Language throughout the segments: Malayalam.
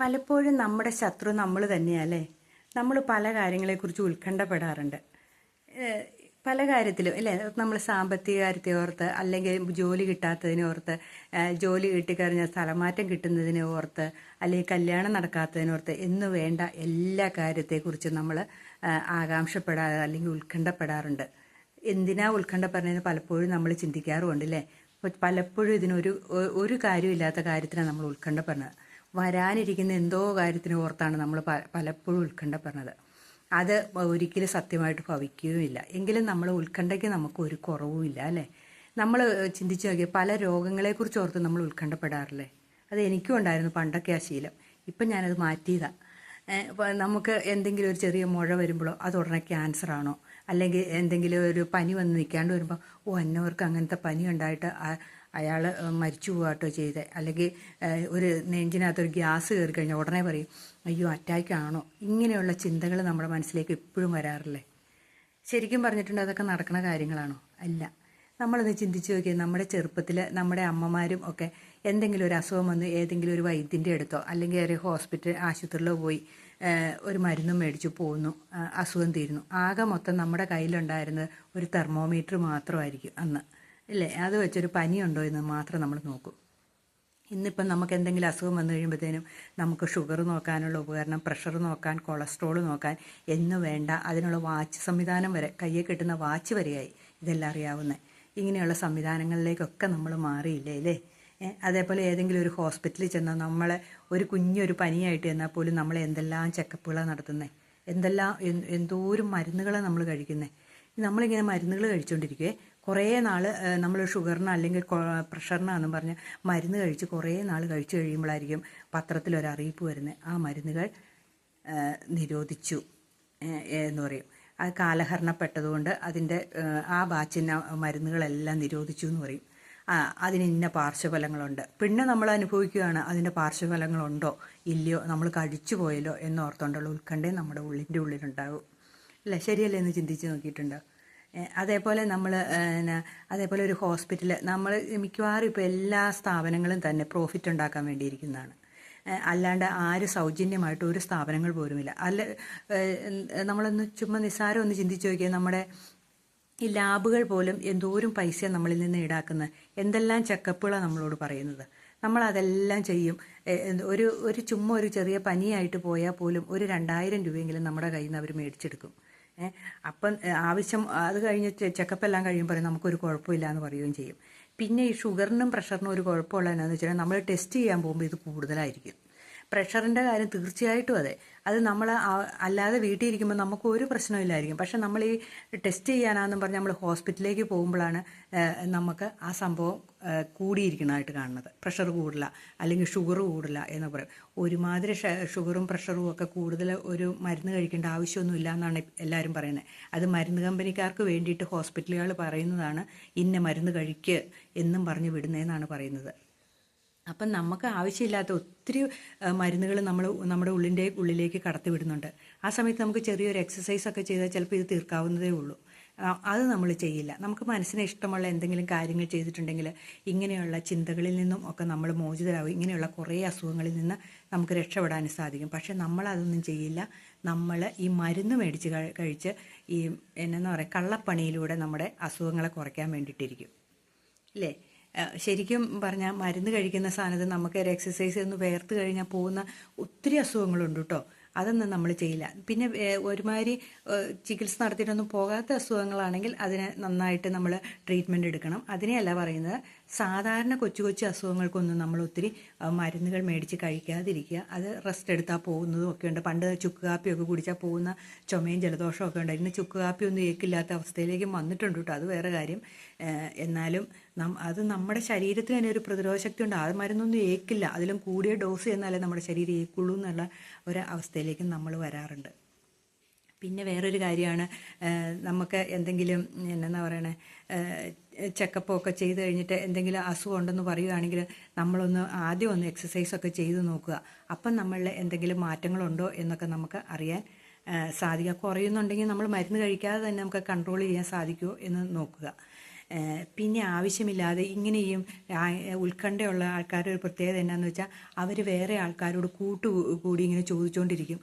പലപ്പോഴും നമ്മുടെ ശത്രു നമ്മൾ തന്നെയല്ലേ നമ്മൾ പല കാര്യങ്ങളെക്കുറിച്ച് ഉത്കണ്ഠപ്പെടാറുണ്ട്. പല കാര്യത്തിലും അല്ലേ? നമ്മൾ സാമ്പത്തിക കാര്യത്തെ ഓർത്ത് അല്ലെങ്കിൽ ജോലി കിട്ടാത്തതിനെ ഓർത്ത് ജോലി കിട്ടിക്കഴിഞ്ഞാൽ സ്ഥലമാറ്റം കിട്ടുന്നതിനെ ഓർത്ത് അല്ലെങ്കിൽ കല്യാണം നടക്കാത്തതിനോർത്ത് എന്ന് വേണ്ട എല്ലാ കാര്യത്തെക്കുറിച്ചും നമ്മൾ ആകാംക്ഷപ്പെടാറ് അല്ലെങ്കിൽ ഉത്കണ്ഠപ്പെടാറുണ്ട്. എന്തിനാ ഉത്കണ്ഠപ്പെടുന്നതെന്ന് പലപ്പോഴും നമ്മൾ ചിന്തിക്കാറുമുണ്ട് അല്ലേ? പലപ്പോഴും ഇതിനൊരു ഒരു കാര്യമില്ലാത്ത കാര്യത്തിനാണ് നമ്മൾ ഉത്കണ്ഠപ്പെടുന്നത്. വരാനിരിക്കുന്ന എന്തോ കാര്യത്തിന് ഓർത്താണ് നമ്മൾ പലപ്പോഴും ഉത്കണ്ഠപ്പെടുന്നത് അത് ഒരിക്കലും സത്യമായിട്ട് ഭവിക്കുകയുമില്ല. എങ്കിലും നമ്മൾ ഉത്കണ്ഠയ്ക്ക് നമുക്ക് ഒരു കുറവുമില്ല അല്ലേ? നമ്മൾ ചിന്തിച്ചു നോക്കിയാൽ പല രോഗങ്ങളെക്കുറിച്ച് ഓർത്ത് നമ്മൾ ഉത്കണ്ഠപ്പെടാറില്ലേ? അത് എനിക്കും ഉണ്ടായിരുന്നു പണ്ടൊക്കെ ആ ശീലം. ഇപ്പം ഞാനത് മാറ്റിയതാണ് നമുക്ക് എന്തെങ്കിലും ഒരു ചെറിയ മുഴ വരുമ്പോഴോ അത് ഉടനെ ക്യാൻസർ ആണോ? അല്ലെങ്കിൽ എന്തെങ്കിലും ഒരു പനി വന്ന് നിൽക്കാണ്ട് വരുമ്പോൾ ഓ അന്നവർക്ക് അങ്ങനത്തെ പനി ഉണ്ടായിട്ട് അയാൾ മരിച്ചു പോകാട്ടോ ചെയ്തത് അല്ലെങ്കിൽ ഒരു നെഞ്ചിനകത്തൊരു ഗ്യാസ് കയറി കഴിഞ്ഞാൽ ഉടനെ പറയും അയ്യോ അറ്റാക്ക് ആണോ? ഇങ്ങനെയുള്ള ചിന്തകൾ നമ്മുടെ മനസ്സിലേക്ക് എപ്പോഴും വരാറില്ലേ? ശരിക്കും പറഞ്ഞിട്ടുണ്ട് അതൊക്കെ നടക്കുന്ന കാര്യങ്ങളാണോ? അല്ല. നമ്മളൊന്ന് ചിന്തിച്ച് നോക്കിയാൽ നമ്മുടെ ചെറുപ്പത്തിൽ നമ്മുടെ അമ്മമാരും ഒക്കെ എന്തെങ്കിലും ഒരു അസുഖം വന്ന് ഏതെങ്കിലും ഒരു വൈദ്യന്റെ അടുത്തോ അല്ലെങ്കിൽ ഒരു ഹോസ്പിറ്റൽ ആശുപത്രിയിലോ പോയി ഒരു മരുന്നും മേടിച്ചു പോകുന്നു അസുഖം തീരുന്നു. ആകെ മൊത്തം നമ്മുടെ കയ്യിലുണ്ടായിരുന്നത് ഒരു തെർമോമീറ്റർ മാത്രമായിരിക്കും അന്ന്. ഇല്ലേ? അത് വെച്ചൊരു പനിയുണ്ടോ എന്ന് മാത്രം നമ്മൾ നോക്കും. ഇന്നിപ്പം നമുക്ക് എന്തെങ്കിലും അസുഖം വന്നു കഴിയുമ്പോഴത്തേനും നമുക്ക് ഷുഗർ നോക്കാനുള്ള ഉപകരണം പ്രഷർ നോക്കാൻ കൊളസ്ട്രോൾ നോക്കാൻ എന്ന് വേണ്ട. അതിനുള്ള വാച്ച് സംവിധാനം വരെ കയ്യെ കിട്ടുന്ന വാച്ച് വരെയായി ഇതെല്ലാം അറിയാവുന്ന. ഇങ്ങനെയുള്ള സംവിധാനങ്ങളിലേക്കൊക്കെ നമ്മൾ മാറിയില്ലേ അല്ലേ അതേപോലെ ഏതെങ്കിലും ഒരു ഹോസ്പിറ്റലിൽ ചെന്നാൽ നമ്മളെ ഒരു കുഞ്ഞൊരു പനിയായിട്ട് ചെന്നാൽ പോലും നമ്മൾ എന്തെല്ലാം ചെക്കപ്പുകളാണ് നടത്തുന്നത് എന്തെല്ലാം എന്ത് എന്തോരം മരുന്നുകളാണ് നമ്മൾ കഴിക്കുന്നത് നമ്മളിങ്ങനെ മരുന്നുകൾ കഴിച്ചുകൊണ്ടിരിക്കുവേ കുറേ നാൾ നമ്മൾ ഷുഗറിന് അല്ലെങ്കിൽ പ്രഷറിനാണെന്ന് പറഞ്ഞ് മരുന്ന് കഴിച്ച് കുറേ നാൾ കഴിച്ചു കഴിയുമ്പോഴായിരിക്കും പത്രത്തിലൊരു അറിയിപ്പ് വരുന്നത് ആ മരുന്നുകൾ നിരോധിച്ചു എന്ന് പറയും. അത് കാലഹരണപ്പെട്ടതുകൊണ്ട് അതിന്റെ ആ, ബാച്ചിന്റെ മരുന്നുകളെല്ലാം നിരോധിച്ചു എന്ന് പറയും. അതിന് ഇന്ന പാർശ്വഫലങ്ങളുണ്ട്. പിന്നെ നമ്മൾ അനുഭവിക്കുകയാണ് അതിന്റെ പാർശ്വഫലങ്ങളുണ്ടോ? ഇല്ലയോ? നമ്മൾ കഴിച്ചു പോയല്ലോ എന്നോർത്തുകൊണ്ടുള്ള ഉത്കണ്ഠയും നമ്മുടെ ഉള്ളിന്റെ ഉള്ളിലുണ്ടാകും അല്ലേ? ശരിയല്ലേ എന്ന് ചിന്തിച്ച് നോക്കിയിട്ടുണ്ടോ? അതേപോലെ നമ്മൾ അതേപോലെ ഒരു ഹോസ്പിറ്റൽ നമ്മൾ മിക്കവാറും ഇപ്പോൾ എല്ലാ സ്ഥാപനങ്ങളും തന്നെ പ്രോഫിറ്റ് ഉണ്ടാക്കാൻ വേണ്ടിയിരിക്കുന്നതാണ്. അല്ലാണ്ട് ആര് സൗജന്യമായിട്ട് ഒരു സ്ഥാപനങ്ങൾ പോലുമില്ല. അല്ല നമ്മളൊന്ന് ചുമ്മാ നിസ്സാരം ഒന്ന് ചിന്തിച്ച് നോക്കിയാൽ നമ്മുടെ ഈ ലാബുകൾ പോലും എന്തോരം പൈസ നമ്മളിൽ നിന്ന് ഈടാക്കുന്നത്. എന്തെല്ലാം ചെക്കപ്പുകളാണ് നമ്മളോട് പറയുന്നത്. നമ്മൾ അതെല്ലാം ചെയ്യും ഒരു ഒരു ചുമ്മാ ഒരു ചെറിയ പനിയായിട്ട് പോയാൽ പോലും ഒരു രണ്ടായിരം രൂപയെങ്കിലും നമ്മുടെ കയ്യിൽ നിന്ന് അവർ മേടിച്ചെടുക്കും. അപ്പം ആവശ്യം അത് കഴിഞ്ഞ് ചെക്കപ്പ് എല്ലാം കഴിയുമ്പോൾ നമുക്കൊരു കുഴപ്പമില്ല എന്ന് പറയുകയും ചെയ്യും. പിന്നെ ഈ ഷുഗറിനും പ്രഷറിനും ഒരു കുഴപ്പമുള്ള എന്താണെന്ന് വെച്ചാൽ നമ്മൾ ടെസ്റ്റ് ചെയ്യാൻ പോകുമ്പോൾ ഇത് കൂടുതലായിരിക്കും. പ്രഷറിന്റെ കാര്യം തീർച്ചയായിട്ടും അതെ. അത് നമ്മൾ അല്ലാതെ വീട്ടിൽ ഇരിക്കുമ്പോൾ നമുക്ക് ഒരു പ്രശ്നമില്ലായിരിക്കും പക്ഷെ നമ്മൾ ഈ ടെസ്റ്റ് ചെയ്യാനാണെന്നും പറഞ്ഞ് നമ്മൾ ഹോസ്പിറ്റലിലേക്ക് പോകുമ്പോഴാണ് നമുക്ക് ആ സംഭവം കൂടിയിരിക്കണമായിട്ട് കാണുന്നത്. പ്രഷർ കൂടില്ല അല്ലെങ്കിൽ ഷുഗർ കൂടില്ല എന്ന് പറയും. ഒരുമാതിരി ഷുഗറും പ്രഷറും ഒക്കെ കൂടുതൽ ഒരു മരുന്ന് കഴിക്കേണ്ട ആവശ്യമൊന്നുമില്ല എന്നാണ് എല്ലാവരും പറയുന്നത് അത് മരുന്ന് കമ്പനിക്കാർക്ക് വേണ്ടിയിട്ട് ഹോസ്പിറ്റലുകൾ പറയുന്നതാണ് ഇന്ന മരുന്ന് കഴിക്കുക എന്നും പറഞ്ഞ് വിടുന്നതെന്നാണ് പറയുന്നത്. അപ്പം നമുക്ക് ആവശ്യമില്ലാത്ത ഒത്തിരി മരുന്നുകൾ നമ്മൾ നമ്മുടെ ഉള്ളിന്റെ ഉള്ളിലേക്ക് കടത്തി വിടുന്നുണ്ട്. ആ സമയത്ത് നമുക്ക് ചെറിയൊരു എക്സസൈസ് ഒക്കെ ചെയ്താൽ ചിലപ്പോൾ ഇത് തീർക്കാവുന്നതേ ഉള്ളൂ. അത് നമ്മൾ ചെയ്യില്ല. നമുക്ക് മനസ്സിന് ഇഷ്ടമുള്ള എന്തെങ്കിലും കാര്യങ്ങൾ ചെയ്തിട്ടുണ്ടെങ്കിൽ ഇങ്ങനെയുള്ള ചിന്തകളിൽ നിന്നും ഒക്കെ നമ്മൾ മോചിതരാകും ഇങ്ങനെയുള്ള കുറേ അസുഖങ്ങളിൽ നിന്ന് നമുക്ക് രക്ഷപ്പെടാൻ സാധിക്കും. പക്ഷെ നമ്മളതൊന്നും ചെയ്യില്ല. നമ്മൾ ഈ മരുന്ന് മേടിച്ച് കഴിച്ച് ഈ എന്നാ പറയുക കള്ളപ്പണിയിലൂടെ നമ്മുടെ അസുഖങ്ങളെ കുറയ്ക്കാൻ വേണ്ടിയിട്ടിരിക്കും. അല്ലേ ശരിക്കും പറഞ്ഞാൽ മരുന്ന് കഴിക്കുന്ന സാധനത്തിൽ നമുക്ക് ഒരു എക്സസൈസ് ഒന്ന് വേർത്ത് കഴിഞ്ഞാൽ പോകുന്ന ഒത്തിരി അസുഖങ്ങളുണ്ട് കേട്ടോ അതൊന്നും നമ്മൾ ചെയ്യില്ല. പിന്നെ ഒരുമാതിരി ചികിത്സ നടത്തിയിട്ടൊന്നും പോകാത്ത അസുഖങ്ങളാണെങ്കിൽ അതിനെ നന്നായിട്ട് നമ്മൾ ട്രീറ്റ്മെന്റ് എടുക്കണം. അതിനെയല്ല പറയുന്നത്. സാധാരണ കൊച്ചു കൊച്ചു അസുഖങ്ങൾക്കൊന്നും നമ്മൾ ഒത്തിരി മരുന്നുകൾ മേടിച്ച് കഴിക്കാതിരിക്കുക. അത് റെസ്റ്റ് എടുത്താൽ പോകുന്നതും ഒക്കെ ഉണ്ട്. പണ്ട് ചുക്ക് കാപ്പിയൊക്കെ കുടിച്ചാൽ പോകുന്ന ചുമയും ജലദോഷവും ഒക്കെ ഉണ്ട് ഇന്ന് ചുക്ക് കാപ്പിയൊന്നും ഏക്കില്ലാത്ത അവസ്ഥയിലേക്കും വന്നിട്ടുണ്ട് കേട്ടോ. അത് വേറെ കാര്യം. എന്നാലും അത് നമ്മുടെ ശരീരത്തിന് തന്നെ ഒരു പ്രതിരോധ ശക്തി ഉണ്ട്. ആ മരുന്നൊന്നും ഏക്കില്ല. അതിലും കൂടിയ ഡോസ് എന്നാലേ നമ്മുടെ ശരീരം ഏക്കുള്ളൂ എന്നുള്ള ഒരു അവസ്ഥയിലേക്ക് നമ്മൾ വരാറുണ്ട്. പിന്നെ വേറൊരു കാര്യമാണ് നമുക്ക് എന്തെങ്കിലും എന്നാ പറയണേ ചെക്കപ്പ് ഒക്കെ ചെയ്ത് കഴിഞ്ഞിട്ട് എന്തെങ്കിലും അസുഖം ഉണ്ടെന്ന് പറയുകയാണെങ്കിൽ നമ്മളൊന്ന് ആദ്യം ഒന്ന് എക്സസൈസ് ഒക്കെ ചെയ്ത് നോക്കുക. അപ്പം നമ്മളിൽ എന്തെങ്കിലും മാറ്റങ്ങളുണ്ടോ എന്നൊക്കെ നമുക്ക് അറിയാൻ സാധിക്കുക കുറയുന്നുണ്ടെങ്കിൽ നമ്മൾ മരുന്ന് കഴിക്കാതെ തന്നെ നമുക്ക് കൺട്രോൾ ചെയ്യാൻ സാധിക്കുമോ എന്ന് നോക്കുക. പിന്നെ ആവശ്യമില്ലാതെ ഇങ്ങനെയും ഉത്കണ്ഠയുള്ള ആൾക്കാരുടെ ഒരു പ്രത്യേകത എന്നാന്ന് വെച്ചാൽ അവർ വേറെ ആൾക്കാരോട് കൂട്ടു കൂടി ഇങ്ങനെ ചോദിച്ചുകൊണ്ടിരിക്കും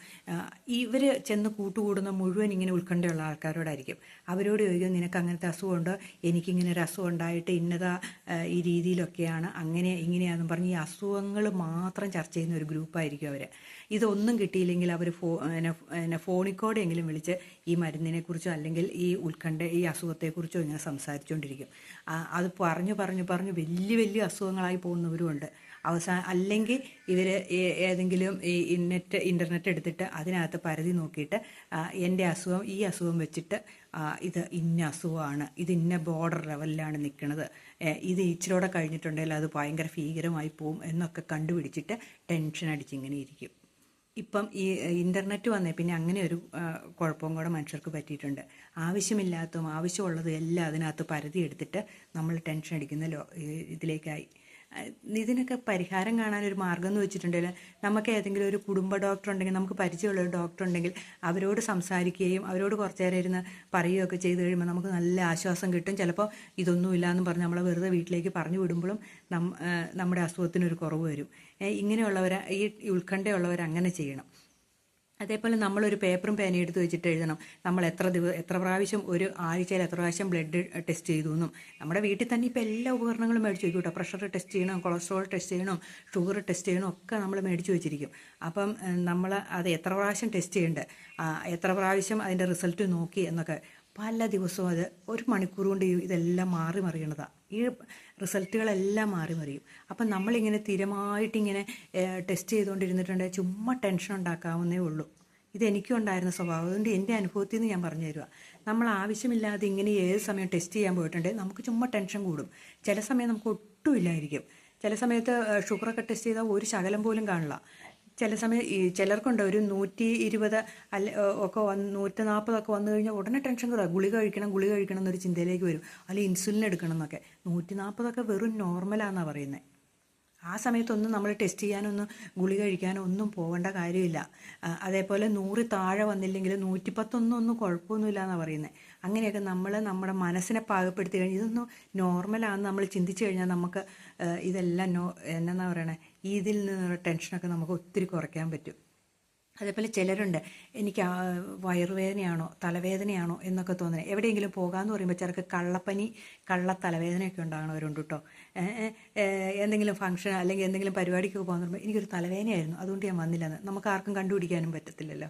ഇവർ ചെന്ന് കൂട്ടുകൂടുന്ന മുഴുവൻ ഇങ്ങനെ ഉത്കണ്ഠയുള്ള ആൾക്കാരോടായിരിക്കും. അവരോട് ചോദിക്കും നിനക്ക് അങ്ങനത്തെ അസുഖമുണ്ടോ? എനിക്കിങ്ങനെ ഒരു അസുഖം ഉണ്ടായിട്ട് ഇന്നതാ ഈ രീതിയിലൊക്കെയാണ്. അങ്ങനെ ഇങ്ങനെയാണെന്ന് പറഞ്ഞ് ഈ അസുഖങ്ങൾ മാത്രം ചർച്ച ചെയ്യുന്ന ഒരു ഗ്രൂപ്പായിരിക്കും അവർ ഇതൊന്നും കിട്ടിയില്ലെങ്കിൽ അവർ ഫോ എന്നെ ഫോണിൽ വിളിച്ച് ഈ മരുന്നിനെക്കുറിച്ചോ അല്ലെങ്കിൽ ഈ ഉത്കണ്ഠ ഈ അസുഖത്തെക്കുറിച്ചോ ഇങ്ങനെ സംസാരിച്ചുകൊണ്ടിരിക്കും അത് പറഞ്ഞു പറഞ്ഞു പറഞ്ഞു വലിയ വലിയ അസുഖങ്ങളായി പോകുന്നവരുമുണ്ട് അവസാനം അല്ലെങ്കിൽ ഇവർ ഏതെങ്കിലും ഈ ഇന്നറ്റ് ഇന്റർനെറ്റ് എടുത്തിട്ട് അതിനകത്ത് പരിധി നോക്കിയിട്ട് എന്റെ അസുഖം ഈ അസുഖം വെച്ചിട്ട് ഇത് ഇന്ന അസുഖമാണ് ഇത് ഇന്ന ബോർഡർ ലെവലിലാണ് നിൽക്കുന്നത് ഇത് ഇച്ചിരൂടെ കഴിഞ്ഞിട്ടുണ്ടെങ്കിൽ അത് ഭയങ്കര ഭീകരമായി പോവും എന്നൊക്കെ കണ്ടുപിടിച്ചിട്ട് ടെൻഷൻ അടിച്ചിങ്ങനെ ഇരിക്കും. ഇപ്പം ഈ ഇന്റർനെറ്റ് വന്നേ പിന്നെ അങ്ങനെ ഒരു കുഴപ്പവും കൂടെ മനുഷ്യർക്ക് പറ്റിയിട്ടുണ്ട്. ആവശ്യമില്ലാത്തതും ആവശ്യമുള്ളതും എല്ലാം അതിനകത്ത് പരതി എടുത്തിട്ട് നമ്മൾ ടെൻഷൻ അടിക്കുന്ന ലോ ഇതിലേക്കായി. ഇതിനൊക്കെ പരിഹാരം കാണാൻ ഒരു മാർഗം എന്ന് വെച്ചിട്ടുണ്ടെങ്കിൽ നമുക്ക് ഏതെങ്കിലും ഒരു കുടുംബ ഡോക്ടർ ഉണ്ടെങ്കിൽ നമുക്ക് പരിചയമുള്ള ഒരു ഡോക്ടർ ഉണ്ടെങ്കിൽ അവരോട് സംസാരിക്കുകയും അവരോട് കുറച്ച് നേരം ഇരുന്ന് പറയുകയൊക്കെ ചെയ്ത് കഴിയുമ്പോൾ നമുക്ക് നല്ല ആശ്വാസം കിട്ടും. ചിലപ്പോൾ ഇതൊന്നുമില്ല എന്ന് പറഞ്ഞ് നമ്മളെ വെറുതെ വീട്ടിലേക്ക് പറഞ്ഞു വിടുമ്പോഴും നമ്മുടെ അസുഖത്തിനൊരു കുറവ് വരും. ഇങ്ങനെയുള്ളവർ ഈ ഉത്കണ്ഠയുള്ളവർ അങ്ങനെ ചെയ്യണം. അതേപോലെ നമ്മളൊരു പേപ്പറും പേനയും എടുത്ത് വെച്ചിട്ട് എഴുതണം. നമ്മൾ എത്ര ദിവസം എത്ര പ്രാവശ്യം ഒരു ആഴ്ചയിൽ എത്ര പ്രാവശ്യം ബ്ലഡ് ടെസ്റ്റ് ചെയ്തു എന്നും. നമ്മുടെ വീട്ടിൽ തന്നെ ഇപ്പോൾ എല്ലാ ഉപകരണങ്ങളും മേടിച്ച് വയ്ക്കും കേട്ടോ. പ്രഷർ ടെസ്റ്റ് ചെയ്യണം കൊളസ്ട്രോൾ ടെസ്റ്റ് ചെയ്യണം ഷുഗർ ടെസ്റ്റ് ചെയ്യണം ഒക്കെ നമ്മൾ മേടിച്ച് വെച്ചിരിക്കും. അപ്പം നമ്മൾ അത് എത്ര പ്രാവശ്യം ടെസ്റ്റ് ചെയ്യേണ്ടത് എത്ര പ്രാവശ്യം അതിന്റെ റിസൾട്ട് നോക്കി എന്നൊക്കെ പല ദിവസവും അത് ഒരു മണിക്കൂർ കൊണ്ട് ഇതെല്ലാം മാറി മറിയണതാണ് ഈ റിസൾട്ടുകളെല്ലാം മാറി മറിയും അപ്പം നമ്മളിങ്ങനെ സ്ഥിരമായിട്ടിങ്ങനെ ടെസ്റ്റ് ചെയ്തുകൊണ്ടിരുന്നിട്ടുണ്ടെങ്കിൽ ചുമ്മാ ടെൻഷൻ ഉണ്ടാക്കാവുന്നേ ഉള്ളൂ. ഇതെനിക്കും ഉണ്ടായിരുന്ന സ്വഭാവം. അതുകൊണ്ട് എന്റെ അനുഭവത്തിൽ നിന്ന് ഞാൻ പറഞ്ഞു തരുക നമ്മൾ ആവശ്യമില്ലാതെ ഇങ്ങനെ ഏത് സമയം ടെസ്റ്റ് ചെയ്യാൻ പോയിട്ടുണ്ട് നമുക്ക് ചുമ്മാ ടെൻഷൻ കൂടും. ചില സമയം നമുക്ക് ഒട്ടുമില്ലായിരിക്കും ചില സമയത്ത് ഷുഗറൊക്കെ ടെസ്റ്റ് ചെയ്താൽ ഒരു ശകലം പോലും കാണില്ല. ചില സമയം ഈ ചിലർക്കുണ്ട് ഒരു നൂറ്റി ഇരുപത് അല്ല ഒക്കെ വന്ന് നൂറ്റി നാൽപ്പതൊക്കെ വന്നു കഴിഞ്ഞാൽ ഉടനെ ടെൻഷൻ കയറുക ഗുളി കഴിക്കണം ഗുളി കഴിക്കണം എന്നൊരു ചിന്തയിലേക്ക് വരും. അല്ലെങ്കിൽ ഇൻസുലിൻ എടുക്കണം എന്നൊക്കെ. നൂറ്റി നാൽപ്പതൊക്കെ വെറും നോർമലാണെന്നാണ് പറയുന്നത് ആ സമയത്തൊന്നും നമ്മൾ ടെസ്റ്റ് ചെയ്യാനൊന്നും ഗുളി കഴിക്കാനോ ഒന്നും പോകേണ്ട കാര്യമില്ല. അതേപോലെ നൂറ് താഴെ വന്നില്ലെങ്കിൽ നൂറ്റിപ്പത്തൊന്നും ഒന്നും കുഴപ്പമൊന്നുമില്ല എന്നാണ് പറയുന്നത് അങ്ങനെയൊക്കെ നമ്മൾ നമ്മുടെ മനസ്സിനെ പാകപ്പെടുത്തി കഴിഞ്ഞാൽ ഇതൊന്നും നോർമലാണെന്ന് നമ്മൾ ചിന്തിച്ചു കഴിഞ്ഞാൽ നമുക്ക് ഇതെല്ലാം നോ എന്നാ പറയണേ ഇതിൽ നിന്നുള്ള ടെൻഷനൊക്കെ നമുക്ക് ഒത്തിരി കുറയ്ക്കാൻ പറ്റും. അതേപോലെ ചിലരുണ്ട് എനിക്ക് വയറുവേദനയാണോ തലവേദനയാണോ എന്നൊക്കെ തോന്നുന്നത്. എവിടെയെങ്കിലും പോകാമെന്ന് പറയുമ്പോൾ ചിലർക്ക് കള്ളപ്പനി കള്ള തലവേദനയൊക്കെ ഉണ്ടാകണവരുണ്ട് കേട്ടോ എന്തെങ്കിലും ഫംഗ്ഷൻ അല്ലെങ്കിൽ എന്തെങ്കിലും പരിപാടിക്കൊക്കെ പോകാൻ പറയുമ്പോൾ എനിക്കൊരു തലവേദനയായിരുന്നു. അതുകൊണ്ട് ഞാൻ വന്നില്ലെന്ന്. നമുക്ക് ആർക്കും കണ്ടുപിടിക്കാനും പറ്റത്തില്ലല്ലോ.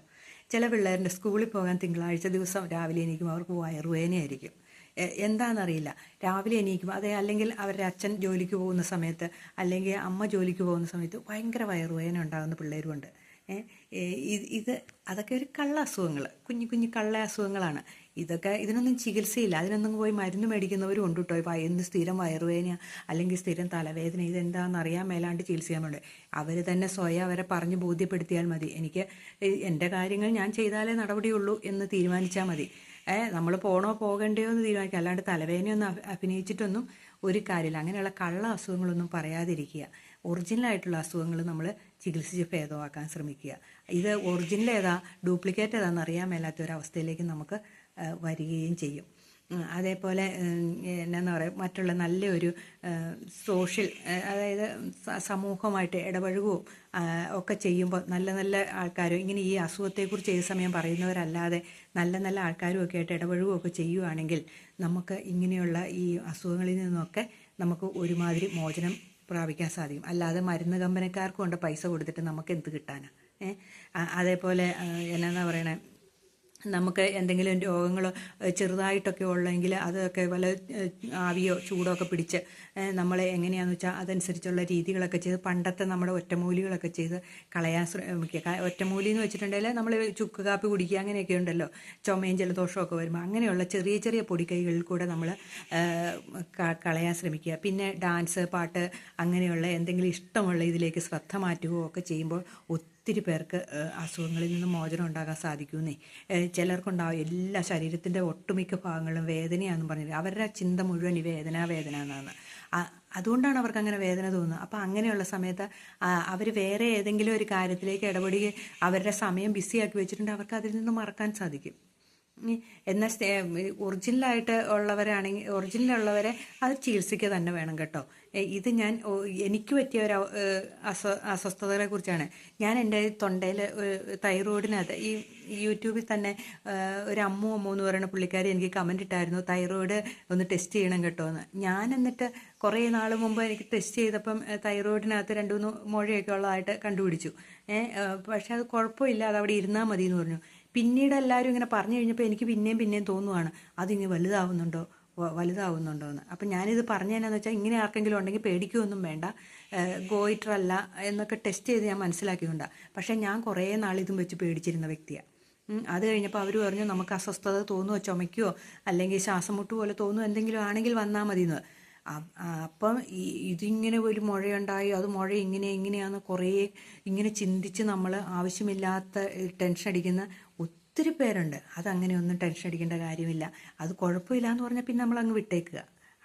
ചില പിള്ളേരുടെ സ്കൂളിൽ പോകാൻ തിങ്കളാഴ്ച ദിവസം രാവിലെ എനിക്കും അവർക്ക് വയറുവേദനയായിരിക്കും. എന്താണെന്നറിയില്ല രാവിലെ എണീക്കും അതെ അല്ലെങ്കിൽ അവരുടെ അച്ഛൻ ജോലിക്ക് പോകുന്ന സമയത്ത് അല്ലെങ്കിൽ അമ്മ ജോലിക്ക് പോകുന്ന സമയത്ത് ഭയങ്കര വയറുവേദന ഉണ്ടാകുന്ന പിള്ളേരുമുണ്ട്. ഇത് ഇത് അതൊക്കെ ഒരു കള്ള അസുഖങ്ങൾ കുഞ്ഞു കുഞ്ഞു കള്ള അസുഖങ്ങളാണ്. ഇതൊക്കെ ഇതിനൊന്നും ചികിത്സയില്ല. അതിനൊന്നും പോയി മരുന്ന് മേടിക്കുന്നവരും ഉണ്ട് കേട്ടോ ഇപ്പോൾ എന്ത് സ്ഥിരം വയറുവേദന അല്ലെങ്കിൽ സ്ഥിരം തലവേദന ഇതെന്താണെന്ന് അറിയാൻ മേലാണ്ട് ചികിത്സിക്കാനുണ്ട് അവർ തന്നെ സ്വയം അവരെ പറഞ്ഞ് ബോധ്യപ്പെടുത്തിയാൽ മതി. എനിക്ക് എന്റെ കാര്യങ്ങൾ ഞാൻ ചെയ്താലേ നടപടിയുള്ളൂ എന്ന് തീരുമാനിച്ചാൽ മതി. ഏ നമ്മൾ പോണോ പോകണ്ടയോ എന്ന് തീരുമാനിക്കുക. അല്ലാണ്ട് തലവേദനയൊന്നും അഭി- അഭിനയിച്ചിട്ടൊന്നും ഒരു കാര്യമില്ല. അങ്ങനെയുള്ള കള്ള അസുഖങ്ങളൊന്നും പറയാതിരിക്കുക. ഒറിജിനലായിട്ടുള്ള അസുഖങ്ങൾ നമ്മൾ ചികിത്സിച്ച് ഭേദമാക്കാൻ ശ്രമിക്കുക. ഇത് ഒറിജിനൽ ഏതാ ഡ്യൂപ്ലിക്കേറ്റ് ഏതാണെന്ന് അറിയാൻ മേലാത്ത അവസ്ഥയിലേക്ക് നമുക്ക് വരികയും ചെയ്യും. അതേപോലെ എന്നാന്ന് പറയുക മറ്റുള്ള നല്ലൊരു സോഷ്യൽ അതായത് സമൂഹമായിട്ട് ഇടപഴകുകയും ഒക്കെ ചെയ്യുമ്പോൾ നല്ല നല്ല ആൾക്കാരും ഇങ്ങനെ ഈ അസുഖത്തെക്കുറിച്ച് ഏത് സമയം പറയുന്നവരല്ലാതെ നല്ല നല്ല ആൾക്കാരും ഒക്കെ ആയിട്ട് ഇടപഴകുകയും ഒക്കെ ചെയ്യുവാണെങ്കിൽ നമുക്ക് ഇങ്ങനെയുള്ള ഈ അസുഖങ്ങളിൽ നിന്നൊക്കെ നമുക്ക് ഒരുമാതിരി മോചനം പ്രാപിക്കാൻ സാധിക്കും. അല്ലാതെ മരുന്ന് കമ്പനിക്കാർക്കും ഉണ്ട് പൈസ കൊടുത്തിട്ട് നമുക്ക് എന്ത് കിട്ടാനാണ് അതേപോലെ എന്നാന്നാ പറയണേ? നമുക്ക് എന്തെങ്കിലും രോഗങ്ങളോ ചെറുതായിട്ടൊക്കെ ഉള്ളെങ്കിൽ അതൊക്കെ വല്ല ആവിയോ ചൂടോ ഒക്കെ പിടിച്ച് നമ്മളെ എങ്ങനെയാണെന്ന് വെച്ചാൽ അതനുസരിച്ചുള്ള രീതികളൊക്കെ ചെയ്ത് പണ്ടത്തെ നമ്മുടെ ഒറ്റമൂലികളൊക്കെ ചെയ്ത് കളയാൻ ശ്രമിക്കുക ഒറ്റമൂലി എന്ന് വെച്ചിട്ടുണ്ടെങ്കിൽ നമ്മൾ ചുക്ക് കാപ്പി കുടിക്കുക അങ്ങനെയൊക്കെ ഉണ്ടല്ലോ. ചുമയും ജലദോഷമൊക്കെ വരുമ്പോൾ അങ്ങനെയുള്ള ചെറിയ ചെറിയ പൊടിക്കൈകളിൽ കൂടെ നമ്മൾ കളയാൻ ശ്രമിക്കുക. പിന്നെ ഡാൻസ് പാട്ട് അങ്ങനെയുള്ള എന്തെങ്കിലും ഇഷ്ടമുള്ള ഇതിലേക്ക് ശ്രദ്ധ മാറ്റുകയോ ഒക്കെ ചെയ്യുമ്പോൾ ഒത്തിരി പേർക്ക് അസുഖങ്ങളിൽ നിന്ന് മോചനം ഉണ്ടാകാൻ സാധിക്കുന്നേ. ഏഹ്, ചിലർക്കുണ്ടാവും എല്ലാ ശരീരത്തിന്റെ ഒട്ടുമിക്ക ഭാഗങ്ങളും വേദനയാണെന്ന് പറഞ്ഞിട്ട് അവരുടെ ചിന്ത മുഴുവൻ ഈ വേദന വേദന എന്നാണ്. അതുകൊണ്ടാണ് അവർക്ക് അങ്ങനെ വേദന തോന്നുന്നത്. അപ്പോൾ അങ്ങനെയുള്ള സമയത്ത് അവർ വേറെ ഏതെങ്കിലും ഒരു കാര്യത്തിലേക്ക് ഇടപെടുകയും അവരുടെ സമയം ബിസിയാക്കി വെച്ചിട്ടുണ്ടെങ്കിൽ അവർക്ക് അതിൽ നിന്ന് മറക്കാൻ സാധിക്കും. എന്നാൽ ഒറിജിനലായിട്ട് ഉള്ളവരാണെങ്കിൽ ഒറിജിനൽ ഉള്ളവരെ അത് ചികിത്സിക്കുക തന്നെ വേണം കേട്ടോ. ഇത് ഞാൻ എനിക്ക് പറ്റിയ ഒരു അസ്വ അസ്വസ്ഥതകളെ കുറിച്ചാണ്. ഞാൻ എന്റെ തൊണ്ടയിൽ തൈറോയിഡിനകത്ത് ഈ യൂട്യൂബിൽ തന്നെ ഒരു അമ്മു അമ്മു എന്ന് പറയുന്ന പുള്ളിക്കാരി എനിക്ക് കമന്റ് ഇട്ടായിരുന്നു തൈറോയിഡ് ഒന്ന് ടെസ്റ്റ് ചെയ്യണം കേട്ടോ എന്ന്. ഞാൻ എന്നിട്ട് കുറേ നാൾ മുമ്പ് എനിക്ക് ടെസ്റ്റ് ചെയ്തപ്പം തൈറോയിഡിനകത്ത് രണ്ട് മൂന്ന് മുഴയൊക്കെ ഉള്ളതായിട്ട് കണ്ടുപിടിച്ചു. പക്ഷെ അത് കുഴപ്പമില്ല അത് അവിടെ ഇരുന്നാൽ മതി എന്ന് പറഞ്ഞു. പിന്നീട് എല്ലാവരും ഇങ്ങനെ പറഞ്ഞു കഴിഞ്ഞപ്പോൾ എനിക്ക് പിന്നെയും പിന്നെയും തോന്നുവാണ് അതിങ്ങനെ വലുതാവുന്നുണ്ടോ? വലുതാവുന്നുണ്ടോ എന്ന് അപ്പം ഞാനിത് പറഞ്ഞതെന്നു വെച്ചാൽ ഇങ്ങനെ ആർക്കെങ്കിലും ഉണ്ടെങ്കിൽ പേടിക്കുകയൊന്നും വേണ്ട. ഗോയിറ്റർ അല്ല എന്നൊക്കെ ടെസ്റ്റ് ചെയ്ത് ഞാൻ മനസ്സിലാക്കിക്കൊണ്ടാണ് പക്ഷേ ഞാൻ കുറേ നാളിതും വെച്ച് പേടിച്ചിരുന്ന വ്യക്തിയാണ് അത് കഴിഞ്ഞപ്പോൾ അവർ പറഞ്ഞു നമുക്ക് അസ്വസ്ഥത തോന്നുമോ ചുമയ്ക്കുവോ അല്ലെങ്കിൽ ശ്വാസം മുട്ട് പോലെ തോന്നുമോ എന്തെങ്കിലും ആണെങ്കിൽ വന്നാൽ മതി എന്ന് അപ്പം ഈ ഇതിങ്ങനെ ഒരു മുഴയുണ്ടായി അത് മുഴ ഇങ്ങനെ ഇങ്ങനെയാന്ന് കുറേ ഇങ്ങനെ ചിന്തിച്ച് നമ്മൾ ആവശ്യമില്ലാത്ത ടെൻഷൻ അടിക്കുന്ന ഒത്തിരി പേരുണ്ട്. അതങ്ങനെ ഒന്നും ടെൻഷൻ അടിക്കേണ്ട കാര്യമില്ല. അത് കുഴപ്പമില്ല എന്ന് പറഞ്ഞാൽ പിന്നെ നമ്മൾ അങ്ങ് വിട്ടേക്കുക.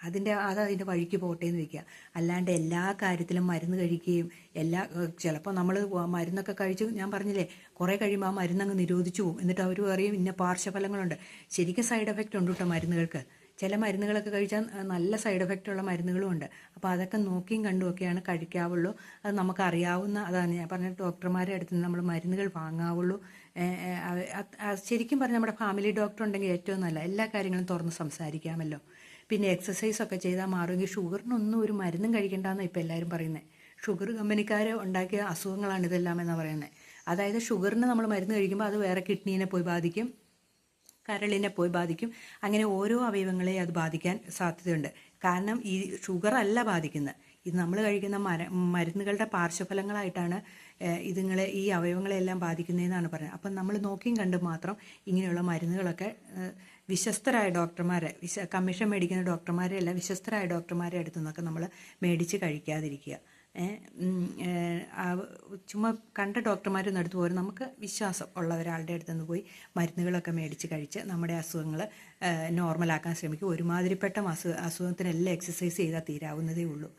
അതിന്റെ അത് അതിന്റെ വഴിക്ക് പോട്ടെ എന്ന് വെക്കുക. അല്ലാണ്ട് എല്ലാ കാര്യത്തിലും മരുന്ന് കഴിക്കുകയും എല്ലാ ചിലപ്പോൾ നമ്മൾ മരുന്നൊക്കെ കഴിച്ചു ഞാൻ പറഞ്ഞില്ലേ കുറേ കഴിയുമ്പോൾ ആ മരുന്നങ്ങ് നിരോധിച്ചു പോകും. എന്നിട്ട് അവർ പറയും ഇന്ന പാർശ്വഫലങ്ങളുണ്ട്. ശരിക്കും സൈഡ് എഫക്റ്റ് ഉണ്ട് കേട്ടോ മരുന്നുകൾക്ക്. ചില മരുന്നുകളൊക്കെ കഴിച്ചാൽ നല്ല സൈഡ് എഫക്റ്റ് ഉള്ള മരുന്നുകളും ഉണ്ട്. അപ്പോൾ അതൊക്കെ നോക്കിയും കണ്ടുമൊക്കെയാണ് കഴിക്കാവുള്ളൂ. അത് നമുക്കറിയാവുന്ന അതാണ് ഞാൻ പറഞ്ഞ ഡോക്ടർമാരെ അടുത്ത് നിന്ന് നമ്മൾ മരുന്നുകൾ വാങ്ങാവുള്ളൂ. ശരിക്കും പറഞ്ഞാൽ നമ്മുടെ ഫാമിലി ഡോക്ടർ ഉണ്ടെങ്കിൽ ഏറ്റവും നല്ല. എല്ലാ കാര്യങ്ങളും തുറന്ന് സംസാരിക്കാമല്ലോ. പിന്നെ എക്സസൈസ് ഒക്കെ ചെയ്താൽ മാറുമെങ്കിൽ ഷുഗറിനൊന്നും ഒരു മരുന്നും കഴിക്കേണ്ടെന്നാണ് ഇപ്പോൾ എല്ലാവരും പറയുന്നത് ഷുഗർ കമ്പനിക്കാർ ഉണ്ടാക്കിയ അസുഖങ്ങളാണ് ഇതെല്ലാം എന്നാണ് പറയുന്നത് അതായത് ഷുഗറിന് നമ്മൾ മരുന്ന് കഴിക്കുമ്പോൾ അത് വേറെ കിഡ്നീനെ പോയി ബാധിക്കും. കരളിനെ പോയി ബാധിക്കും. അങ്ങനെ ഓരോ അവയവങ്ങളെയും അത് ബാധിക്കാൻ സാധ്യതയുണ്ട്. കാരണം ഈ ഷുഗർ അല്ല ബാധിക്കുന്നത്. ഇത് നമ്മൾ കഴിക്കുന്ന മര മരുന്നുകളുടെ പാർശ്വഫലങ്ങളായിട്ടാണ് ഇതുങ്ങളെ ഈ അവയവങ്ങളെല്ലാം ബാധിക്കുന്നതെന്നാണ് പറയുന്നത്. അപ്പം നമ്മൾ നോക്കിയും കണ്ടും മാത്രം ഇങ്ങനെയുള്ള മരുന്നുകളൊക്കെ വിശ്വസ്തരായ ഡോക്ടർമാരെ വിശ കമ്മീഷൻ മേടിക്കുന്ന ഡോക്ടർമാരെ അല്ല വിശ്വസ്തരായ ഡോക്ടർമാരെ അടുത്തു നിന്നൊക്കെ നമ്മൾ മേടിച്ച് കഴിക്കാതിരിക്കുക. ചുമ്മാ കണ്ട ഡോക്ടർമാരൊന്നും അടുത്ത് പോലും നമുക്ക് വിശ്വാസം ഉള്ള ഒരാളുടെ അടുത്ത് നിന്ന് പോയി മരുന്നുകളൊക്കെ മേടിച്ച് കഴിച്ച് നമ്മുടെ അസുഖങ്ങൾ നോർമലാക്കാൻ ശ്രമിക്കും. ഒരുമാതിരിപ്പെട്ട അസു അസുഖത്തിനെല്ലാം എക്സസൈസ് ചെയ്താൽ തീരാവുന്നതേ ഉള്ളൂ.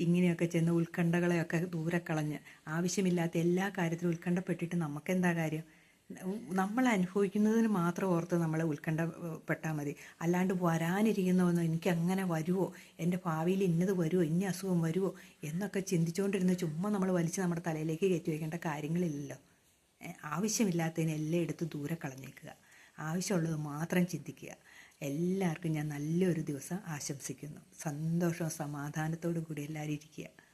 ഇങ്ങനെയൊക്കെ ചെന്ന് ഉത്കണ്ഠകളെയൊക്കെ ദൂരെ കളഞ്ഞ് ആവശ്യമില്ലാത്ത എല്ലാ കാര്യത്തിലും ഉത്കണ്ഠപ്പെട്ടിട്ട് നമുക്കെന്താ കാര്യം? നമ്മൾ അനുഭവിക്കുന്നതിന് മാത്രം ഓർത്ത് നമ്മൾ ഉത്കണ്ഠപ്പെട്ടാൽ മതി. അല്ലാണ്ട് വരാനിരിക്കുന്നവന്നോ എനിക്ക് അങ്ങനെ വരുമോ എന്റെ ഭാവിയിൽ ഇന്നത് വരുമോ ഇന്ന അസുഖം വരുമോ എന്നൊക്കെ ചിന്തിച്ചുകൊണ്ടിരുന്ന് ചുമ്മാ നമ്മൾ വലിച്ച് നമ്മുടെ തലയിലേക്ക് കയറ്റി വയ്ക്കേണ്ട കാര്യങ്ങളില്ലല്ലോ. ഏ, ആവശ്യമില്ലാത്തതിനെല്ലാം എടുത്ത് ദൂരെ കളഞ്ഞേക്കുക. ആവശ്യമുള്ളത് മാത്രം ചിന്തിക്കുക. എല്ലാവർക്കും ഞാൻ നല്ലൊരു ദിവസം ആശംസിക്കുന്നു. സന്തോഷവും സമാധാനത്തോടു കൂടി എല്ലാവരും ഇരിക്കുക.